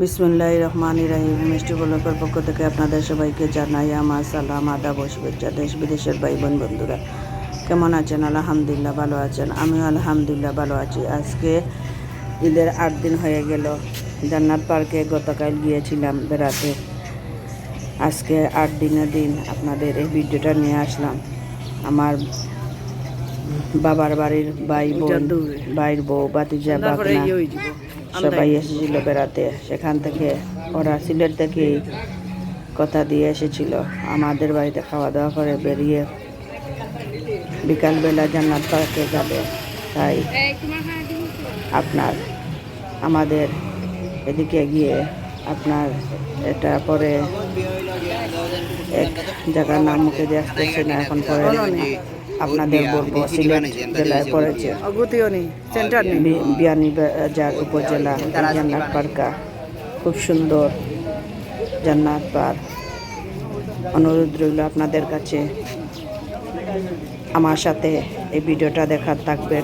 বিসমুল্লাহ রহমান রাহিম। মিষ্টি বলকের পক্ষ থেকে আপনাদের সবাইকে জানাই আমার সালাম আদাব ও শুভেচ্ছা দেশ বিদেশের ভাই বোন বন্ধুরা। কেমন আছেন? আলহামদুলিল্লাহ ভালো আছেন। আমিও আলহামদুলিল্লাহ ভালো আছি। আজকে ঈদের আট দিন হয়ে গেল। জান্নাত পার্কে গতকাল গিয়েছিলাম বেড়াতে। আজকে আট দিনের দিন আপনাদের এই ভিডিওটা নিয়ে আসলাম। আমার বাবার বাড়ির ভাই বোন ভাইয়ের বউ বাতিজা বাগনা সবাই এসেছিল বেড়াতে। সেখান থেকে ওরা সিলেট থেকেই কথা দিয়ে এসেছিল। আমাদের বাড়িতে খাওয়া দাওয়া করে বেরিয়ে বিকালবেলা জান্নাত পার্কে যাবে। তাই আপনার আমাদের এদিকে গিয়ে আপনার এটা পরে এক জায়গার নাম মুখে দিয়ে আসতেছে না এখন পরে আপনাদের বলব সিলেট জেলায় পড়েছে। নেই বি- বিয়ানীবাজার উপজেলা জান্নাত পার্কা। খুব সুন্দর জান্নাত পার্ক অনুরোধ রইল আপনাদের কাছে। আমার সাথে এই ভিডিওটা দেখার থাকবেন।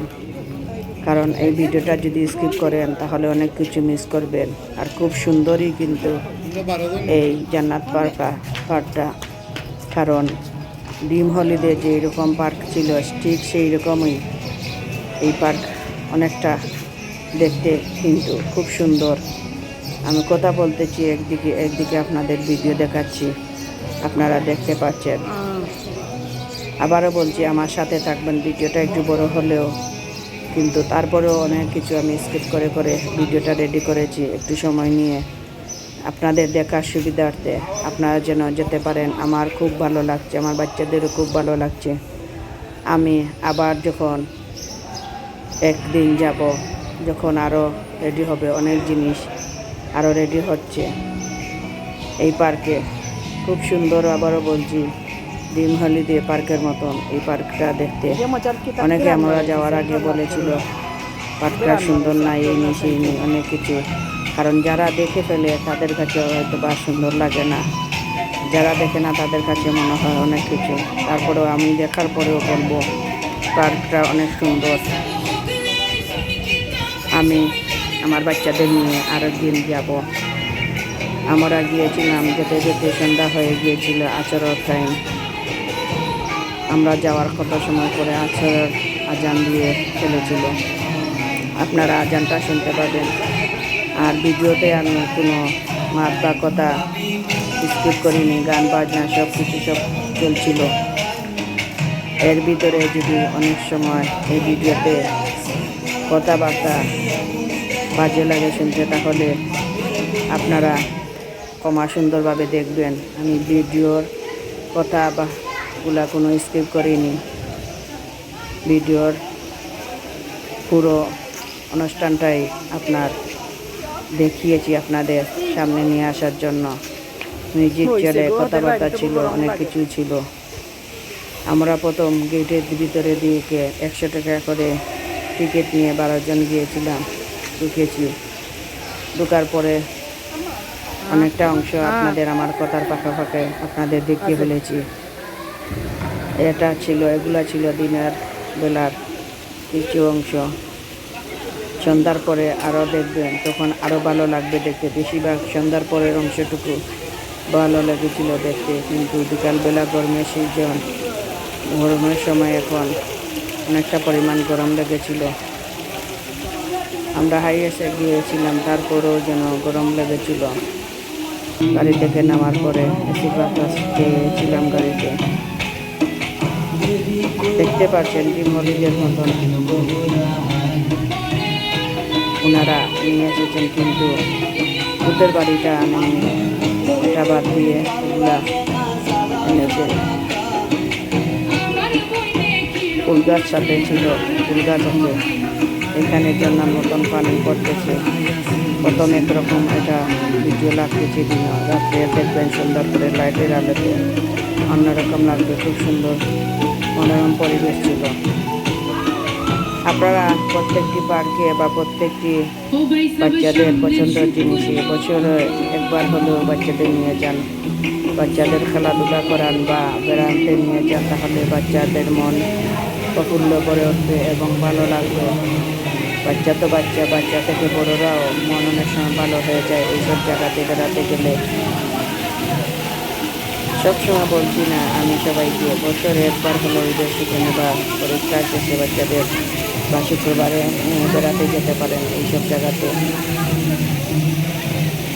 কারণ এই ভিডিওটা যদি স্কিপ করেন তাহলে অনেক কিছু মিস করবেন। আর খুব সুন্দরই কিন্তু এই জান্নাত পার্কা পার্কটা কারণ ডিম হলিডে যে এরকম পার্ক ছিল, ঠিক সেই রকমই এই পার্ক অনেকটা দেখতে কিন্তু খুব সুন্দর। আমি কথা বলতেছি একদিকে একদিকে আপনাদের ভিডিও দেখাচ্ছি, আপনারা দেখতে পাচ্ছেন। আবারও বলছি, আমার সাথে থাকবেন, ভিডিওটা একটু বড় হলেও, কিন্তু তারপরেও অনেক কিছু আমি স্কিপ করে করে ভিডিওটা রেডি করেছি, একটু সময় নিয়ে। আপনাদের দেখার সুবিধার্থে আপনারা যেন যেতে পারেন। আমার খুব ভালো লাগছে, আমার বাচ্চাদেরও খুব ভালো লাগছে। আমি আবার যখন একদিন যাব, যখন আরও রেডি হবে অনেক জিনিস আরও রেডি হচ্ছে এই পার্কে। খুব সুন্দর আবারও বলছি, ডিম হলিডে পার্কের মতন এই পার্কটা দেখতে। অনেকে আমরা যাওয়ার আগে বলেছিল, পার্কটা সুন্দর না, এই নেই, সেই নেই, অনেক কিছু। কারণ যারা দেখে ফেলে তাদের কাছে হয়তো বা সুন্দর লাগে না। যারা দেখে না তাদের কাছে মনে হয় অনেক কিছু। তারপরেও আমি দেখার পরেও বলব পার্কটা অনেক সুন্দর। আমি আমার বাচ্চাদের নিয়ে আরেকদিন যাব। আমরা গিয়েছিলাম, যেতে যেতে সন্ধ্যা হয়ে গিয়েছিল আচরণ টাইম আমরা যাওয়ার কত সময় পরে আচর আজান দিয়ে ফেলেছিল। আপনারা আজানটা শুনতে পাবেন। আর ভিডিওতে আমি কোনো মাত বা কথা স্কিপ করিনি, গান, বাজনা সব কিছু সব চলছিল। এর ভিতরে যদি অনেক সময় এই ভিডিওতে কথাবার্তা বাজে লাগে শুনতে, তাহলে আপনারা কমা সুন্দরভাবে দেখবেন। আমি ভিডিওর কথা বা গুলা কোনো স্কিপ করিনি। ভিডিওর পুরো অনুষ্ঠানটাই আপনার দেখিয়েছি আপনাদের সামনে নিয়ে আসার জন্য। মিউজিক চলে কথাবার্তা ছিল অনেক কিছু ছিল। আমরা প্রথম গেটের ভিতরে দিকে একশো টাকা করে টিকিট নিয়ে বারো জন গিয়েছিলাম ঢুকেছি ঢুকার পরে অনেকটা অংশ আপনাদের আমার কথার পাখা ফাঁকে আপনাদের দেখিয়ে ফেলেছি। এটা ছিল এগুলা ছিল দিনের বেলার কিছু অংশ। সন্ধ্যার পরে আরও দেখবেন, তখন আরও ভালো লাগবে দেখতে। বেশিরভাগ সন্ধ্যার পরের অংশটুকু ভালো লেগেছিল দেখতে, কিন্তু বিকালবেলা গরমের সিজন গরমের সময় এখন অনেকটা পরিমাণ গরম লেগেছিল। আমরা হাইয়েস্টে গিয়েছিলাম, তারপরেও যেন গরম লেগেছিল। গাড়ি থেকে নামার পরে এসি বাতাস পেয়েছিলাম গাড়িতে। দেখতে পাচ্ছেন কি হলিদের মতন। ওনারা নিয়ে এসেছেন কিন্তু ভূতের বাড়িটা আনেননি এটা বাদ দিয়ে এগুলা এনেছেন ফুল সাথে ছিল ফুল গাছ আছে। এখানে জন্য নতুন পানি পড়তেছে প্রথম একরকম এটা ভিডিও লাগতেছে রাত্রে দেখবেন সুন্দর করে লাইটের আলোতে অন্যরকম লাগবে, খুব সুন্দর মনোরম পরিবেশ ছিল। আপনারা প্রত্যেকটি পার্কে বা প্রত্যেকটি বাচ্চাদের পছন্দের জিনিসে বছরে একবার হলেও বাচ্চাদের নিয়ে যান। বাচ্চাদের খেলাধুলা করান বা বেড়াতে নিয়ে যান, তাহলে বাচ্চাদের মন প্রফুল্ল করে উঠবে এবং ভালো লাগবে। বাচ্চা তো বাচ্চা বাচ্চা থেকে বড়োরাও মন অনেক সময় ভালো হয়ে যায় এইসব জায়গাতে বেড়াতে গেলে। সবসময় বলছি না, আমি সবাইকে বছরে একবার হলো ঈদের সেখানে বা পরীক্ষা শেষে বাচ্চাদের বা শুক্রবারে বেড়াতে যেতে পারেন এইসব জায়গাতে।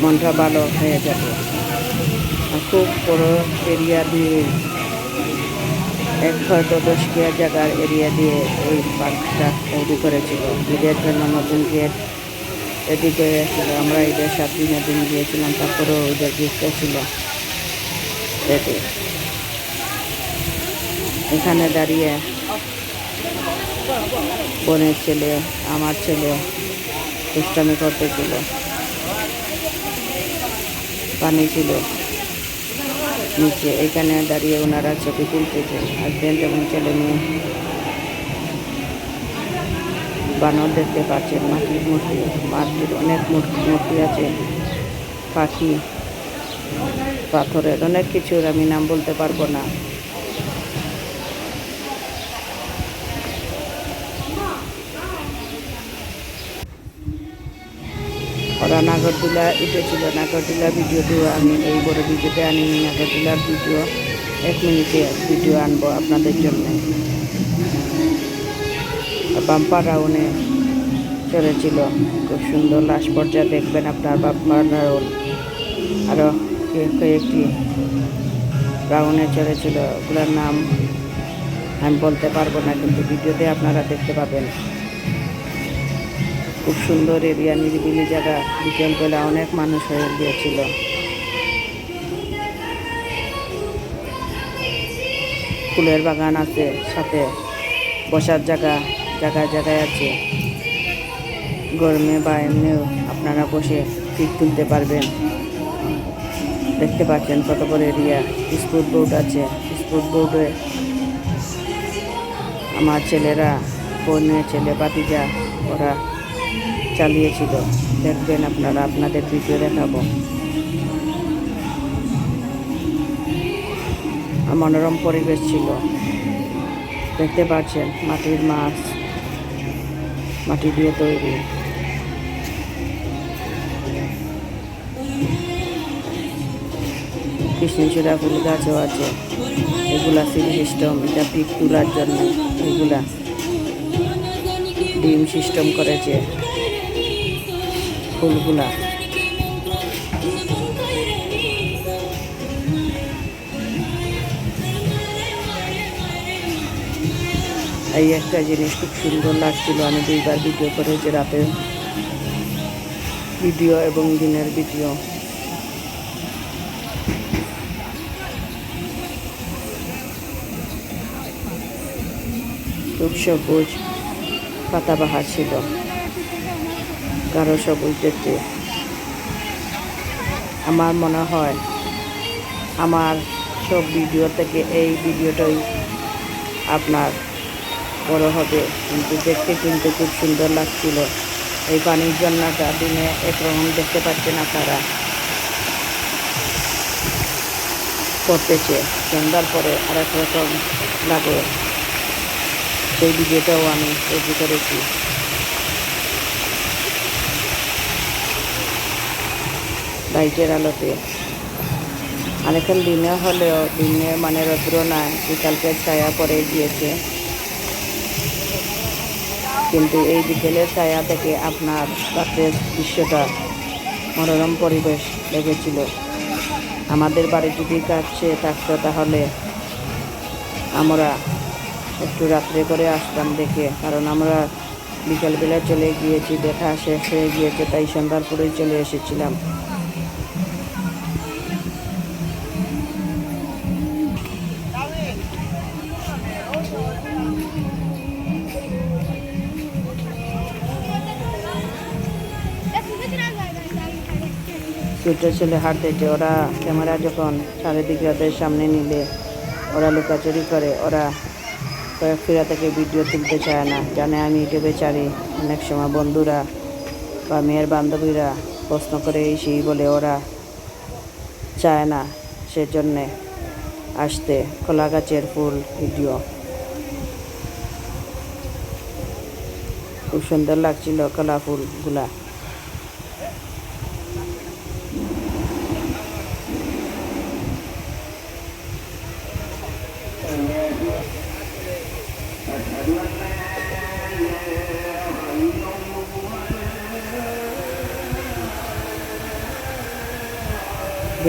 মনটা ভালো হয়ে যাবে। খুব বড় এরিয়া দিয়ে এক হয়তো দশ কেয়ার জায়গার এরিয়া দিয়ে এই পার্কটা তৈরি করেছিল। ঈদের জন্য নতুন গেট এদিকে আমরা ঈদের সাত দিনের দিন গিয়েছিলাম, তারপরেও ঈদের গিফটটা ছিল রেডি এখানে দাঁড়িয়ে বোনের ছেলে, আমার ছেলে দুষ্টামি করতেছিল। পানি ছিল নিচে। এখানে দাঁড়িয়ে ওনারা ছবি তুলতেছেন হাজব্যান্ড এবং ছেলে মেয়ে বানর দেখতে পাচ্ছেন, মাটির মূর্তি। মাটির অনেক মূর্তি আছে, পাখি, পাথরের। অনেক কিছুর আমি নাম বলতে পারব না। ওরা নাগরদোলা উঠেছিল নাগরদোলা ভিডিওটি আমি এই বড় ভিডিওতে আনি, নাগরদোলার ভিডিও এক মিনিটে ভিডিও আনব আপনাদের জন্য। বাম্পার রাউনে চলেছিল, খুব সুন্দর লাশ পর্যায়ে দেখবেন আপনার বাম্পার রাউন আরও কয়েকটি রাউনে চলেছিল, ওগুলোর নাম আমি বলতে পারব না, কিন্তু ভিডিওতে আপনারা দেখতে পাবেন। খুব সুন্দর এরিয়া, নিরিবিলি জায়গা। বিকেলবেলা অনেক মানুষ হয়ে গিয়েছিল। ফুলের বাগান আছে সাথে, বসার জায়গা, জায়গায় জায়গায় আছে। গরমে বা এমনিও আপনারা বসে পিক তুলতে পারবেন। দেখতে পাচ্ছেন কত বড় এরিয়া। স্পোর্ট বোর্ড আছে স্পুট বোর্ডে আমার ছেলেরা বোনের ছেলে বাতিজা ওরা চালিয়েছিল। দেখবেন আপনারা, আপনাদের ভিডিও দেখাবো। মনোরম পরিবেশ ছিল। দেখতে পাচ্ছেন, মাটির মাছ, মাটি দিয়ে তৈরি। কৃষ্ণচূড়া ফুল গাছও আছে। এগুলা সিঁড়ি সিস্টেম এটা পিক তোলার জন্য এগুলা। ডিম সিস্টেম করেছে ফুলগুলা। এই একটা জিনিস খুব সুন্দর লাগছিল। আমি দুইবার ভিডিও করেছি রাতে ভিডিও এবং দিনের ভিডিও খুব সবুজ। পাতাবাহার ছিল। কারও সবুজ দেখতে। আমার মনে হয়, আমার সব ভিডিও থেকে এই ভিডিওটাই আপনার বড় হবে। কিন্তু দেখতে কিন্তু খুব সুন্দর লাগছিল। এই পানির জন্যটা দিনে একরকম দেখতে পাচ্ছেন আপনারা। করতেছে। সন্ধ্যার পরে আরেক রকম লাগে। সেই ভিডিওটাও আমি তৈরি করেছি লাইটের আলোতে। আর এখন দিনে হলেও, দিনে মানে রৌদ্র নাই, বিকালকে ছায়া পড়ে গিয়েছে। কিন্তু এই বিকেলের ছায়া থেকে আপনার রাতের দৃশ্যটা মনোরম পরিবেশ লেগেছিল। আমাদের বাড়ি যদি কাছে থাকতো তাহলে আমরা একটু রাত্রে করে আসতাম দেখে। কারণ আমরা বিকালবেলা চলে গিয়েছি, দেখা শেষ হয়ে গিয়েছে, তাই সন্ধ্যার পরেই চলে এসেছিলাম। ছোটো ছেলে হাঁটতেছে ওরা ক্যামেরা যখন চারিদিকে ওদের সামনে নিলে, ওরা লুকাচুরি করে। ওরা ফিরা থেকে ভিডিও তুলতে চায় না। জানে আমি ইউটিউবে ছাড়ি অনেক সময় বন্ধুরা বা মেয়ের বান্ধবীরা প্রশ্ন করে এই সেই বলে ওরা চায় না সেজন্যে আসতে। কলা গাছের ফুল ভিডিও। খুব সুন্দর লাগছিল কালারফুলগুলা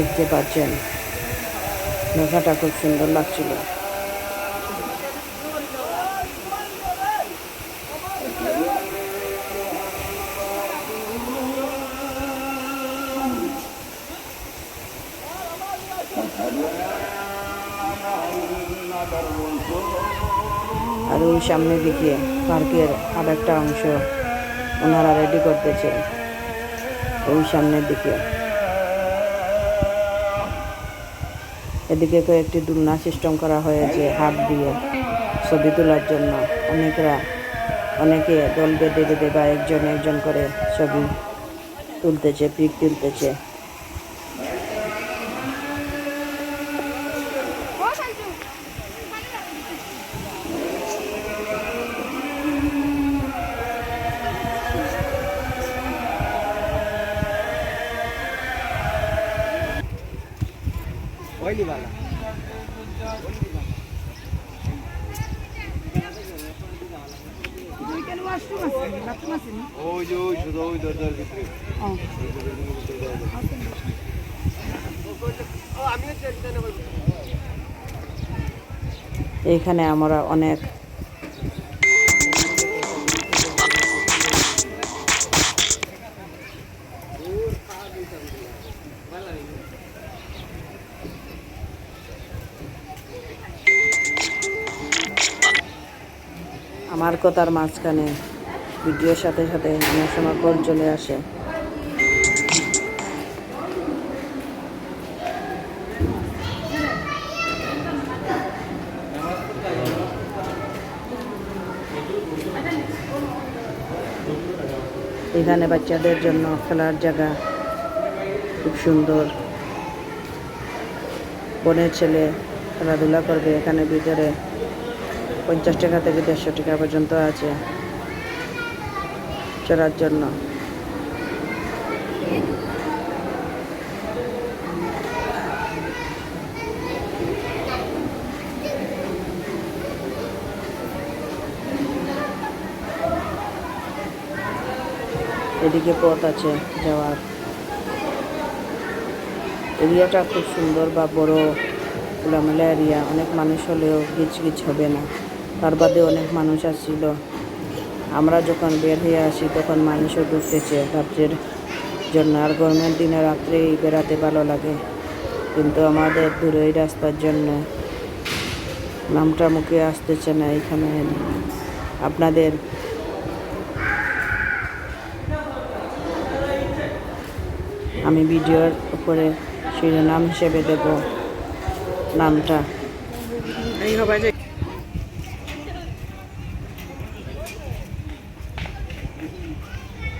দেখতে পাচ্ছেন। মেঘাটা খুব সুন্দর লাগছিল। আর ওই সামনে দিকে পার্কের আর একটা অংশ ওনারা রেডি করতেছে। ওই সামনের দিকে। এদিকে কয়েকটি দুলনা সিস্টেম করা হয়েছে হাত দিয়ে ছবি তোলার জন্য। অনেকরা, অনেকে দল বেঁধে বেঁধে বা একজন একজন করে ছবি তুলতেছে, পিক তুলতেছে। এইখানে আমরা অনেক আমার কথার মাঝখানে ভিডিওর সাথে সাথে অনেক সময় চলে আসে। এখানে বাচ্চাদের জন্য খেলার জায়গা খুব সুন্দর। বনের ছেলে খেলাধুলা করবে এখানে ভিতরে। পঞ্চাশ টাকা থেকে দেড়শো টাকা পর্যন্ত আছে। চড়ার জন্য। এদিকে পথ আছে যাওয়ার। এরিয়াটা খুব সুন্দর বা বড় খোলামেলা এরিয়া, অনেক মানুষ হলেও গিচ গিচ হবে না। তার বাদে অনেক মানুষ আসছিল। আমরা যখন বের হয়ে আসি, তখন মানুষও ঢুকতেছে। রাত্রের জন্য আর গরমের দিনে রাত্রেই বেড়াতে ভালো লাগে। কিন্তু আমাদের দূরে রাস্তার জন্য নামটা মুখে আসতেছে না এখানে। আপনাদের আমি ভিডিওর উপরে শিরোনাম হিসেবে দেব নামটা।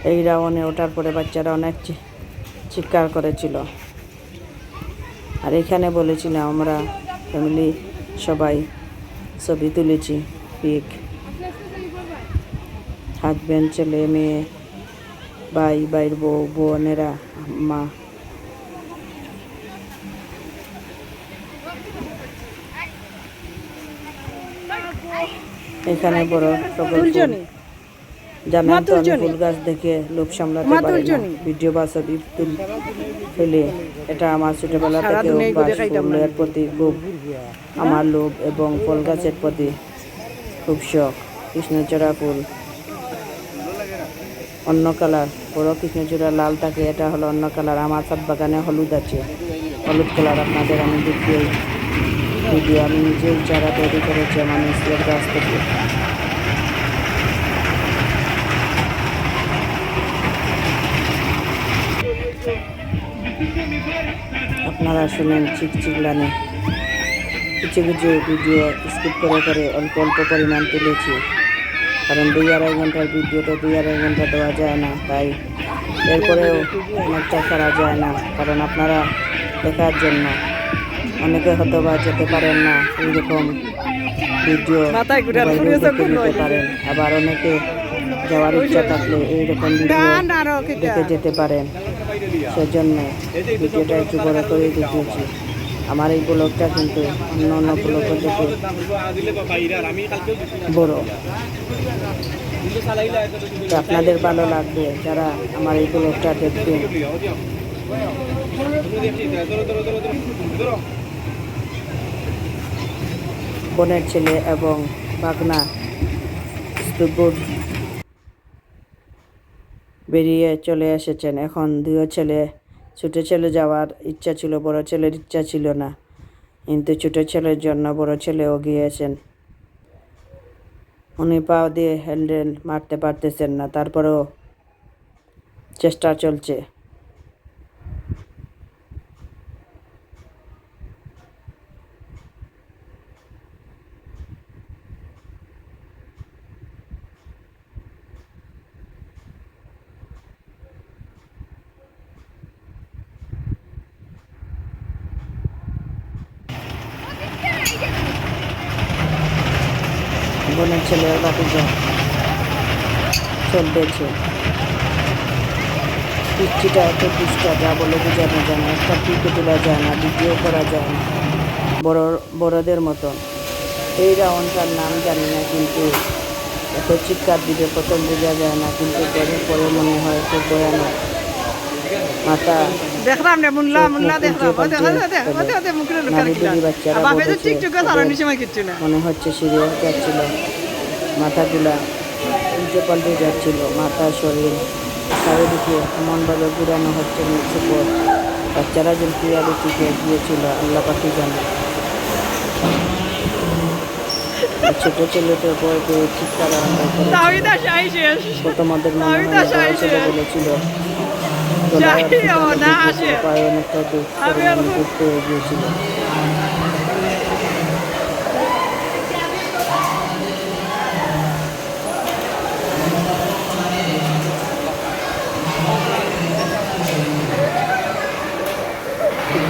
এই যে ওঠার পরে বাচ্চারা অনেক চিৎকার করেছিল। আর এখানে বলেছিলাম আমরা ফ্যামিলি সবাই ছবি তুলেছি, পিক হাজব্যান্ড ছেলে, মেয়ে ভাই ভাইয়ের বউ বোনেরা মা। এখানে বড় সকল ফুল। জানেন তো গাছ দেখে লোভ সামলাতে পারি না। মাতুলজনি। ভিডিও বা ছবি ফেলে এটা আমার ছোটবেলা থেকে অভ্যাস। ফুলের প্রতি খুব আমার লোভ এবং ফল গাছের প্রতি খুব শখ। কৃষ্ণচূড়া ফুল। অন্য কালার। বড় কৃষ্ণচূড়া লাল থাকে, এটা হলো অন্য কালার। আমার সব বাগানে হলুদ আছে। হলুদ কালার আপনাদের আমি দেখিয়ে ভিডিও আমি নিজেই চারা তৈরি করেছি, আমার নিজের গাছ থেকে। আপনারা শুনেন চিক চিকলানে কিছু কিছু ভিডিও স্কিপ করে করে অল্প অল্প পরিমাণ তুলেছি। কারণ দুই আড়াই ঘণ্টার ভিডিও তো দুই আড়াই ঘণ্টা দেওয়া যায় না তাই এরপরেও অনেকটা করা যায় না কারণ আপনারা দেখার জন্য। অনেকে হয়তো বা যেতে পারেন না এইরকম ভিডিও নিতে পারেন আবার অনেকে যাওয়ার ইচ্ছা থাকলে এইরকম ভিডিও দেখে যেতে পারেন সেজন্য ভিডিওটা একটু বড় করে দেখিয়েছি। আমার এই ব্লগটা কিন্তু অন্য অন্য ব্লগের থেকে বড়। আপনাদের ভালো লাগবে যারা আমার এই ব্লগটা দেখবেন। বোনের ছেলে এবং বাগনা স্পিডবোট বেরিয়ে চলে এসেছেন। এখন দুই ছেলে, ছোটো ছেলে যাওয়ার ইচ্ছা ছিল, বড় ছেলের ইচ্ছা ছিল না। কিন্তু ছোটো ছেলের জন্য বড় ছেলেও গিয়েছেন। উনি পা দিয়ে হ্যান্ডেল মারতে পারতেছেন না তারপরেও চেষ্টা চলছে। বোনের ছেলে বাতিজা চলতেছে। পিচ্ছিটা এত পিসটা যা বলে বোঝানো যায় না একটা পিকে তোলা যায় না ভিডিও করা যায় না। বড় বড়দের মতন এই রাউন্ডটার নাম জানি না কিন্তু এত চিৎকার দিবে প্রথম বোঝা যায় না কিন্তু পরে পরে মনে হয় খুব ভয়ানক। দেখলাম রে মুল্লা মুল্লা দেখলাম। বুড়ি বাচ্চারা মনে হচ্ছে সিরিয়াল যাচ্ছিল। মাথাগুলা উল্টে পাল্টে যাচ্ছিল মাথা শরীর চারিদিকে এমনভাবে ঘুরানো হচ্ছে নিচে পর বাচ্চারা যেন ক্রিয়ালিটিকে গিয়েছিল আল্লাহ পাখি জানে। ছোট ছেলেটা বই পেয়ে চিৎকার প্রথমদের যে- বলেছিল অনেকটা দুঃখ গিয়েছিল।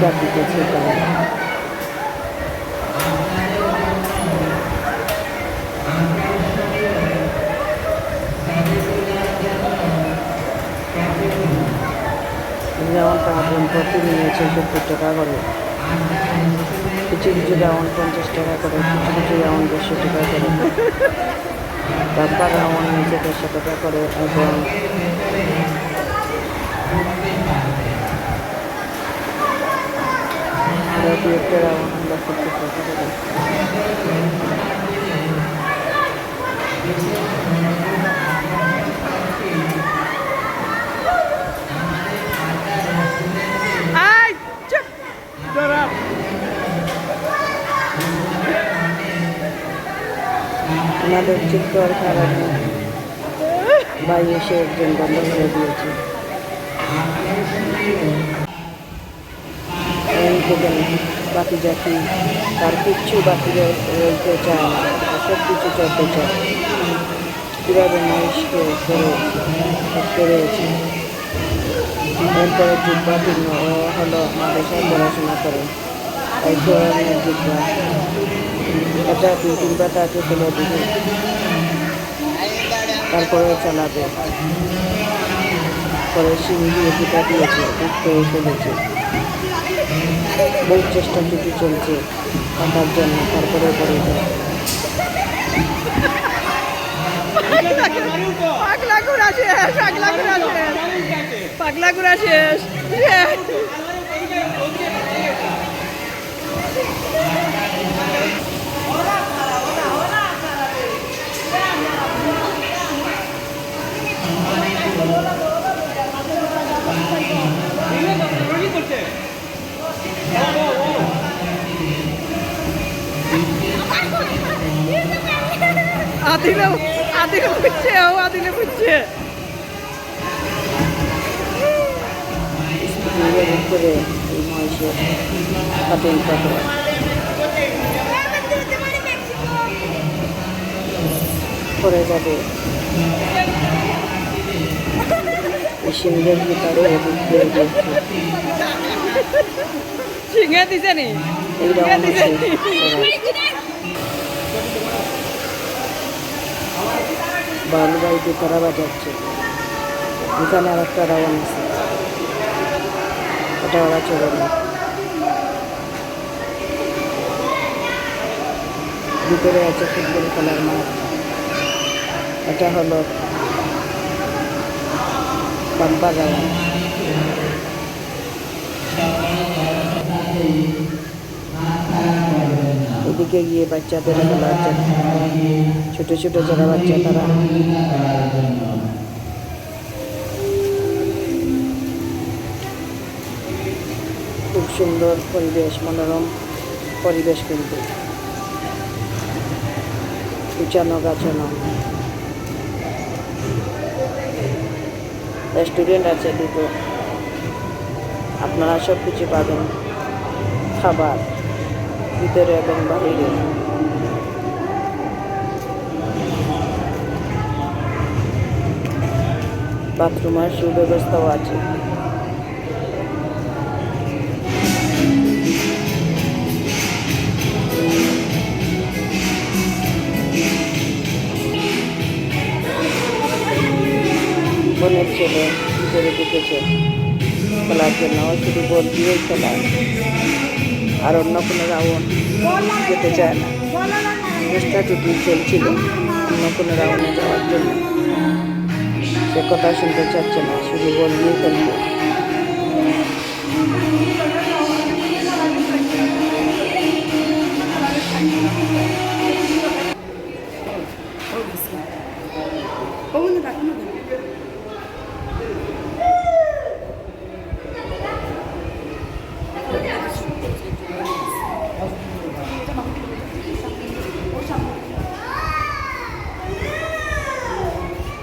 চিৎকার দিতেছে তারা। যেমন টাকা প্রতি নিয়েছে সত্তর টাকা করে। কিছু কিছু রাউন্ড পঞ্চাশ টাকা করে, কিছু কিছু রাউন্ড দেড়শো টাকা করে। তারপর রাউন্ড নিচে দেড়শো টাকা করে এবং আরও দু একটা রাউন্ড আমরা সত্তর টাকা করে আই চুপ দাঁড়া ওনাদের চিৎকার এসে একজন বন্ধ করে দিয়েছে। এই দেখেন বাকি জাতি, তার কিচ্ছু বাকি রয়ে- রইতে চায় না। সব কিছু চলতে চায়। কীভাবে মানুষকে করে রয়েছে এরপরে জিব্বা ভিন্ন? হলো মাদেশায় পড়াশোনা করে। এক ধরনের জিব্বা এটা দুই তিন পাতাকে ফেলে দিবে তারপরে চালাবে। পরে সিং দিয়ে পিঠা দিয়েছে ফেলেছে। বহু চেষ্টা টুকু চলছে কাটার জন্য তারপরে পড়ে যায় পাগলা ঘোরা শেষ পাগলা ঘোরা শেষ পাগলা ঘোরা শেষ শেষ। আদিলে আদিলে বুঝছে ও আদিলে বুঝছে পরে যাবে। সিংহের ভিতরে সিংহে দিছে নি? এই সিংহে রাউন্ড দিছে নি বাউল বাড়িতে তারা বাজাচ্ছে এখানে আর একটা রাওয়ান আছে। ওটা ওরা চলে না ভিতরে আছে ফুটবল খেলার মাঠ। এটা হলো পাম্পা রাউন্ড এদিকে গিয়ে বাচ্চাদের জন্য ছোট ছোট যারা বাচ্চা, তারা খুব সুন্দর পরিবেশ, মনোরম পরিবেশ কিন্তু। উঁচানো গাছানো। রেস্টুরেন্ট আছে দুটো। আপনারা সব কিছু পাবেন। খাবার। ভিতরে এবং বাহিরে বাথরুমের সুব্যবস্থাও আছে বোনের ছেলে ভিতরে ঢুকেছে খেলার জন্য ও শুধু বল দিয়েই খেলা আর অন্য কোনো রাউন্ড যেতে চায় না। চেষ্টা টুটি চলছিল, অন্য কোনো রাউন্ডে যাওয়ার জন্য। সে কথা শুনতে চাচ্ছে না, শুধু বল দিয়ে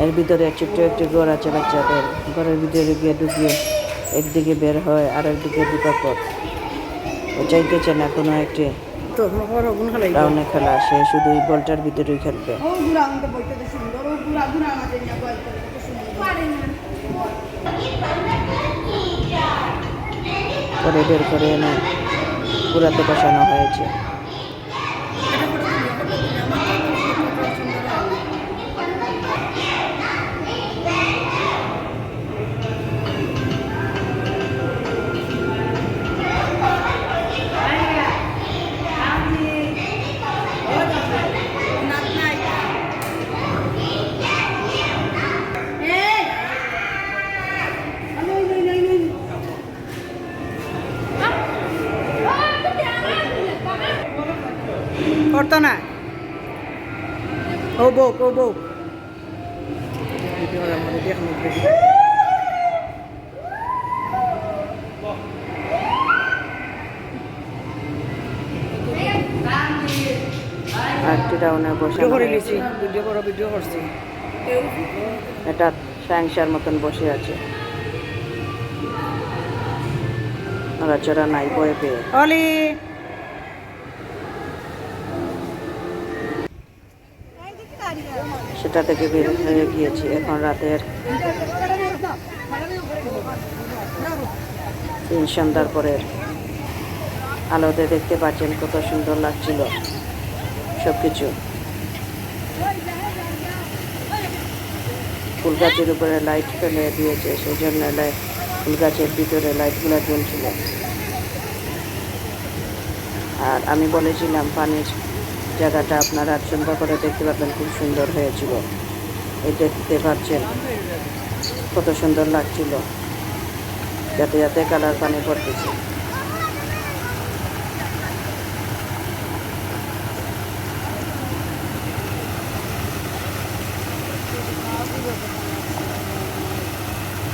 এর ভিতরে ছোট্ট একটি ঘর আছে বাচ্চাদের। ঘরের ভিতরে গিয়ে ঢুকিয়ে একদিকে বের হয় আর একদিকে পর ও চাইতেছে না কোনো একটি রাউন্ডে খেলা, সে শুধু এই বলটার ভিতরেই খেলবে। পরে বের করে এনে পুরাতে বসানো হয়েছে। না। ও বউ ও বউ। এটা স্যাংসার মতন বসে আছে। নড়াচড়া নাই ভয় পেয়ে। অলি! সেটা থেকে বের হয়ে গিয়েছি। এখন রাতের তিন সন্ধ্যার পরের আলোতে দেখতে পাচ্ছেন কত সুন্দর লাগছিল সব কিছু ফুল গাছের উপরে লাইট ফেলে দিয়েছে সেই জন্য লাই- ফুল গাছের ভিতরে লাইটগুলো জ্বলছিল। আর আমি বলেছিলাম, পানির জায়গাটা আপনারা সুন্দর করে দেখতে পাবেন খুব সুন্দর হয়েছিল। এই দেখতে পাচ্ছেন, কত সুন্দর লাগছিল। যাতে যাতে কালার পানি পড়তেছে।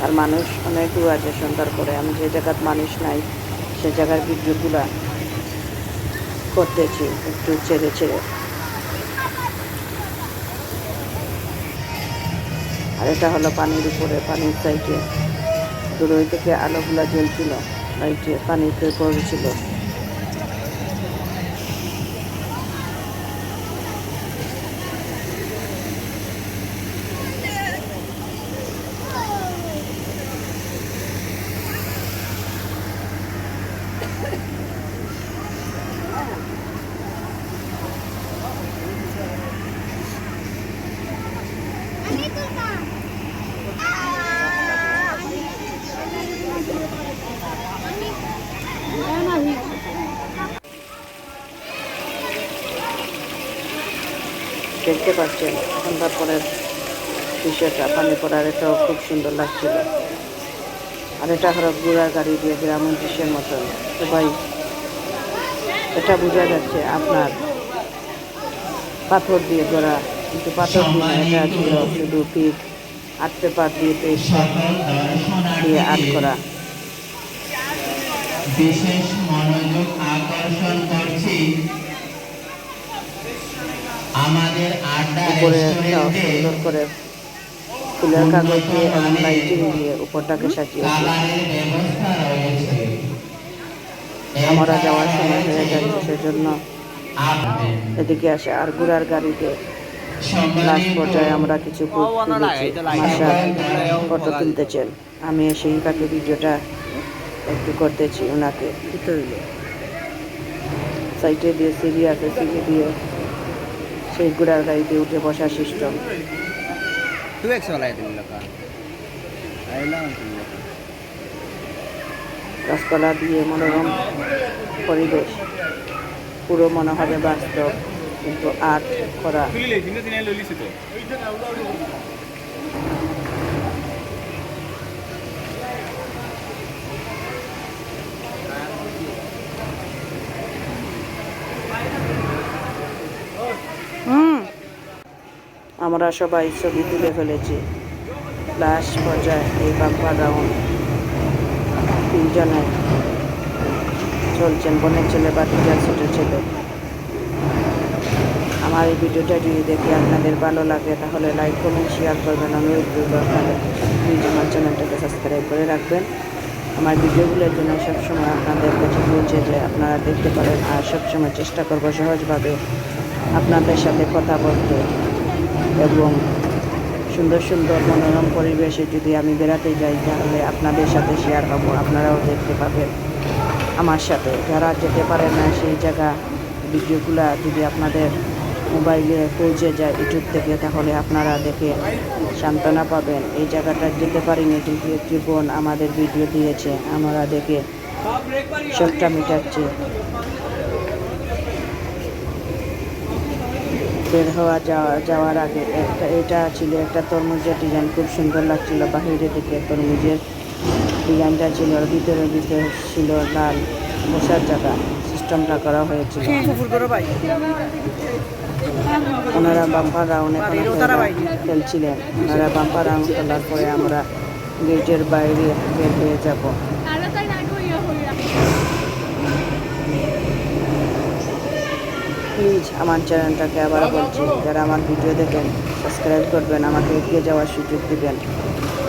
আর মানুষ অনেকও আছে সুন্দর করে। আমি যে জায়গার মানুষ নাই, সে জায়গার ভিডিওগুলা করতেছি, একটু ছেড়ে ছেড়ে। আর এটা হলো পানির উপরে, পানির সাইডে দূরে থেকে আলোগুলা জ্বলছিল লাইটে পানিতে পড়েছিল। পড়ার এটাও খুব সুন্দর লাগছিল। আর এটা হলো ঘোড়ার গাড়ি দিয়ে গ্রামীণ দৃশ্যের মতন। সবাই এটা বোঝা যাচ্ছে আপনার পাথর দিয়ে গড়া কিন্তু পাথর দিয়ে এটা ছিল শুধু পিঠ। আর্ট পেপার দিয়ে পেস্ট দিয়ে দর্শনার্থীদের করা। বিশেষ মনোযোগ আকর্ষণ করছি আমাদের আড্ডা রেস্টুরেন্টে সুন্দর করে ফুলের কাগজ দিয়ে এবং লাইটিং দিয়ে উপরটাকে সাজিয়েছে আমরা যাওয়ার সময় হয়ে যাচ্ছে সেজন্য এদিকে আসে আর ঘোড়ার গাড়িতে লাস্ট পর্যায়ে আমরা কিছু ফুট ফটো তুলতেছেন আমি সেই পাখি ভিডিওটা একটু করতেছি ওনাকে সাইটে দিয়ে সিঁড়ি আছে, সিঁড়ি দিয়ে সেই ঘোড়ার গাড়িতে উঠে বসার সিস্টেম టూ ఎక్స్ వాళ్ళు అయితే వీళ్ళొక ఎలా ఉంటుంది গাছপালা দিয়ে মনোরম পরিবেশ পুরো মনে হবে বাস্তব কিন্তু আর্ট করা আমরা সবাই ছবি তুলে ফেলেছি। লাস্ট পর্যায়ে এই বাম্পার রাউন্ড তিনজনে চলছেন, বোনের ছেলে বা টিচার ছোটের ছেলে। আমার এই ভিডিওটা যদি দেখে আপনাদের ভালো লাগে, তাহলে লাইক কমেন্ট শেয়ার করবেন। অনুরোধ করব আপনাদের প্লিজ আমার চ্যানেলটাকে সাবস্ক্রাইব করে রাখবেন। আমার ভিডিওগুলোর জন্য সবসময় আপনাদের কাছে পৌঁছে যে আপনারা দেখতে পারেন আর সবসময় চেষ্টা করব সহজভাবে আপনাদের সাথে কথা বলতে। এবং সুন্দর সুন্দর মনোরম পরিবেশে যদি আমি বেড়াতে যাই, তাহলে আপনাদের সাথে শেয়ার হব। আপনারাও দেখতে পাবেন আমার সাথে। যারা যেতে পারে না, সেই জায়গা ভিডিওগুলা যদি আপনাদের মোবাইলে পৌঁছে যায় ইউটিউব থেকে, তাহলে আপনারা দেখে সান্ত্বনা পাবেন। এই জায়গাটা যেতে পারিনি, কিন্তু একটি বোন আমাদের ভিডিও দিয়েছে। আমরা দেখে সবটা মিটাচ্ছি। বের হওয়া যাওয়া যাওয়ার আগে একটা এটা ছিল একটা তরমুজের ডিজাইন খুব সুন্দর লাগছিল। বাহিরে দিকে তরমুজের ডিজাইনটা ছিল ভিতরে ভিতরে ছিল লাল বসার জায়গা সিস্টেমটা করা হয়েছিল। ওনারা বাম্পার রাউন্ড খেলছিলেন। ওনারা বাম্পার রাউন্ড খেলার পরে আমরা গেটের বাইরে বের হয়ে যাব। প্লিজ আমার চ্যানেলটাকে আবার বলছি, যারা আমার ভিডিও দেখেন সাবস্ক্রাইব করবেন, আমাকে এগিয়ে যাওয়ার সুযোগ দিবেন।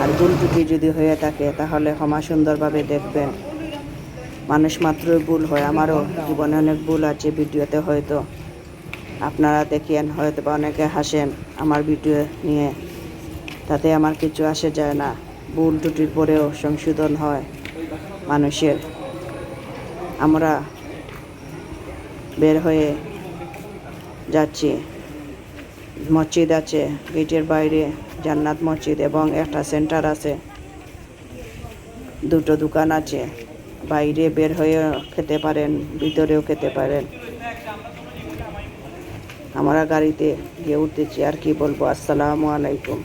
আর ভুল ত্রুটি যদি হয়ে থাকে, তাহলে ক্ষমা সুন্দরভাবে দেখবেন। মানুষ মাত্রই ভুল হয়, আমারও জীবনে অনেক ভুল আছে ভিডিওতে হয়তো। আপনারা দেখেন, হয়তো বা অনেকে হাসেন আমার ভিডিও নিয়ে। তাতে আমার কিছু আসে যায় না, ভুল ত্রুটির পরেও সংশোধন হয় মানুষের। আমরা বের হয়ে যাচ্ছি। মসজিদ আছে, গেটের বাইরে জান্নাত মসজিদ এবং একটা সেন্টার আছে। দুটো দোকান আছে, বাইরে বের হয়ে খেতে পারেন, ভিতরেও খেতে পারেন। আমরা গাড়িতে গিয়ে উঠতেছি, আর কি বলব? আসসালামু আলাইকুম।